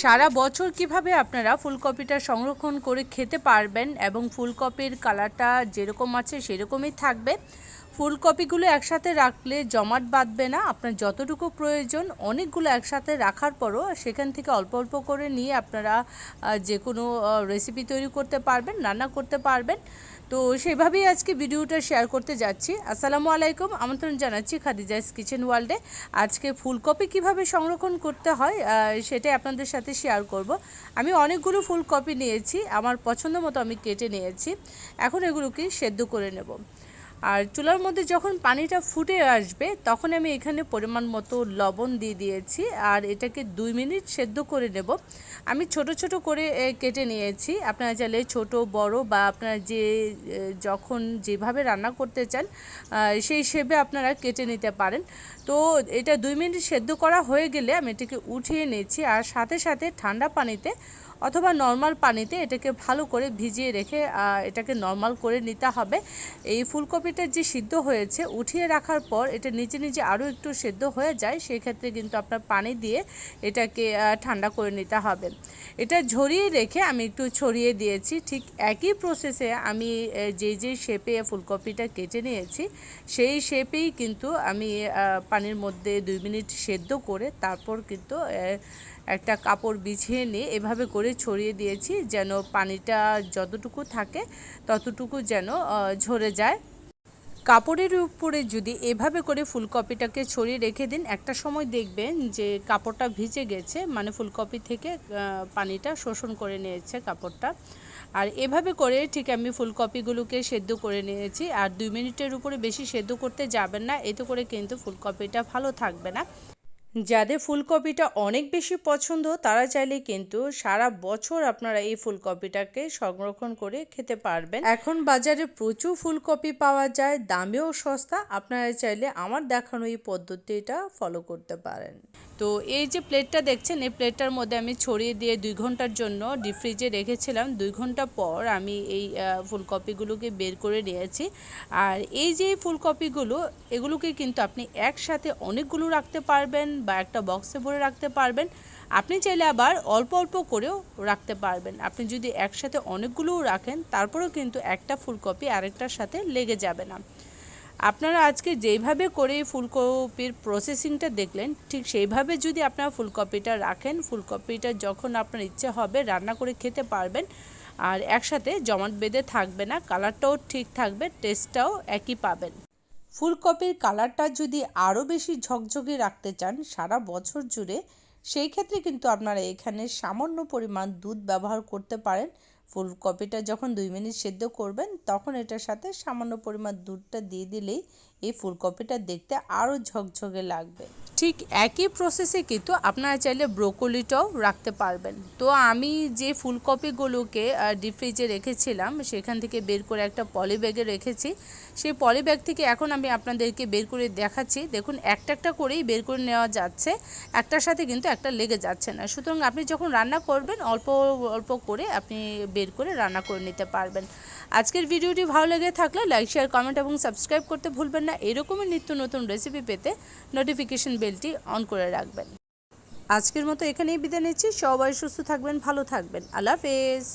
সারা বছর কীভাবে আপনারা ফুলকপিটা সংরক্ষণ করে খেতে পারবেন এবং ফুলকপির কালারটা যেরকম আছে সেরকমই থাকবে, ফুলকপিগুলো একসাথে রাখলে জমাট বাঁধবে না, আপনার যতটুকু প্রয়োজন অনেকগুলো একসাথে রাখার পরও সেখান থেকে অল্প অল্প করে নিয়ে আপনারা যে কোনো রেসিপি তৈরি করতে পারবেন, রান্না করতে পারবেন। তো সেভাবেই আজকে ভিডিওটা শেয়ার করতে যাচ্ছি। আসসালামু আলাইকুম, আমন্ত্রণ জানাচ্ছি খাদিজাইস কিচেন ওয়ার্ল্ডে। আজকে ফুলকপি কীভাবে সংরক্ষণ করতে হয় সেটাই আপনাদের সাথে শেয়ার করব। আমি অনেকগুলো ফুলকপি নিয়েছি, আমার পছন্দ মতো আমি কেটে নিয়েছি। এখন এগুলোকে সেদ্ধ করে নেব। আর চুলার মধ্যে যখন পানিটা ফুটে আসবে, তখন আমি এখানে পরিমাণ মতো লবণ দিয়ে দিয়েছি আর এটাকে দুই মিনিট সেদ্ধ করে নেব। আমি ছোট ছোট করে কেটে নিয়েছি। আপনারা চাইলে ছোট, বড় বা আপনারা যে যখন যেভাবে রান্না করতে চান সেই হিসেবে আপনারা কেটে নিতে পারেন। তো এটা দুই মিনিট সেদ্ধ করা হয়ে গেলে আমি এটাকে উঠিয়ে নিয়েছি আর সাথে সাথে ঠান্ডা পানিতে অথবা নর্মাল পানিতে এটাকে ভালো করে ভিজিয়ে রেখে এটাকে নর্মাল করে নিতে হবে। এই ফুলকপিটা যে সিদ্ধ হয়েছে, উঠিয়ে রাখার পর এটা নিজে নিজে আরও একটু সেদ্ধ হয়ে যায় সেই ক্ষেত্রে কিন্তু আপনার পানি দিয়ে এটাকে ঠান্ডা করে নিতে হবে। এটা ঝরিয়ে রেখে আমি একটু ছড়িয়ে দিয়েছি। ঠিক একই প্রসেসে আমি যে যে শেপে ফুলকপিটা কেটে নিয়েছি, সেই শেপেই কিন্তু আমি পানির মধ্যে দুই মিনিট সেদ্ধ করে তারপর কিন্তু একটা কাপড় বিছিয়ে নিয়ে এভাবে করে ছড়িয়ে দিয়েছি যেন পানিটা যতটুকু থাকে ততটুকু যেন ঝরে যায়। কাপড়ের উপরে যদি এভাবে করে ফুলকপিটাকে ছড়িয়ে রেখে দিন, একটা সময় দেখবেন যে কাপড়টা ভিজে গেছে মানে ফুলকপি থেকে পানিটা শোষণ করে নিয়েছে কাপড়টা। আর এভাবে করে ঠিক আমি ফুলকপিগুলোকে সেদ্ধ করে নিয়েছি। আর দুই মিনিটের উপরে বেশি সেদ্ধ করতে যাবেন না, এতে করে কিন্তু ফুলকপিটা ভালো থাকবে না। যাদের ফুলকপিটা অনেক বেশি পছন্দ, তারা চাইলে কিন্তু সারা বছর আপনারা এই ফুলকপিটাকে সংরক্ষণ করে খেতে পারবেন। এখন বাজারে প্রচুর ফুলকপি পাওয়া যায়, দামেও সস্তা। আপনারা চাইলে আমার দেখানো এই পদ্ধতিটা ফলো করতে পারেন। তো এই যে প্লেটটা দেখছেন, এই প্লেটটার মধ্যে আমি ছড়িয়ে দিয়ে দুই ঘণ্টার জন্য ডিপ ফ্রিজে রেখেছিলাম। দুই ঘণ্টা পর আমি এই ফুলকপিগুলোকে বের করে নিয়েছি। আর এই যে ফুলকপিগুলো, এগুলোকে কিন্তু আপনি একসাথে অনেকগুলো রাখতে পারবেন বা একটা বক্সে ভরে রাখতে পারবেন। আপনি চাইলে আবার অল্প অল্প করেও রাখতে পারবেন। আপনি যদি একসাথে অনেকগুলোও রাখেন, তারপরেও কিন্তু একটা ফুলকপি আরেকটার সাথে লেগে যাবে না। আপনারা আজকে যেইভাবে করে ফুলকপির প্রসেসিংটা দেখলেন, ঠিক সেইভাবে যদি আপনারা ফুলকপিটা রাখেন, ফুলকপিটা যখন আপনার ইচ্ছে হবে রান্না করে খেতে পারবেন, আর একসাথে জমাট বেঁধে থাকবে না, কালারটাও ঠিক থাকবে টেস্টটাও একই পাবেন। ফুলকপির কালারটা যদি আরও বেশি ঝকঝকে রাখতে চান সারা বছর জুড়ে, সেই ক্ষেত্রে কিন্তু আপনারা এখানে সামান্য পরিমাণ দুধ ব্যবহার করতে পারেন। ফুলকপিটা যখন দুই মিনিট সেদ্ধ করবেন, তখন এটার সাথে সামান্য পরিমাণ দুধটা দিয়ে দিলেই এই ফুলকপিটা দেখতে আরও ঝকঝকে লাগবে। ঠিক একই প্রসেসে কিন্তু আপনারা চাইলে ব্রোকলিটাও রাখতে পারবেন। তো আমি যে ফুলকপিগুলোকে ডিপ ফ্রিজে রেখেছিলাম, সেখান থেকে বের করে একটা পলি ব্যাগে রেখেছি। সেই পলি ব্যাগ থেকে এখন আমি আপনাদেরকে বের করে দেখাচ্ছি। দেখুন, একটা একটা করেই বের করে নেওয়া যাচ্ছে, একটার সাথে কিন্তু একটা লেগে যাচ্ছে না। সুতরাং আপনি যখন রান্না করবেন, অল্প অল্প করে আপনি বের করে রান্না করে নিতে পারবেন। আজকের ভিডিওটি ভালো লেগে থাকলে লাইক শেয়ার কমেন্ট এবং সাবস্ক্রাইব করতে ভুলবেন না। এরকমই নিত্য নতুন রেসিপি পেতে নোটিফিকেশন বেলটি অন করে রাখবেন। আজকের মতো এখানেই বিদায় নিচ্ছি। সবাই সুস্থ থাকবেন, ভালো থাকবেন। আল্লাহ হাফেজ।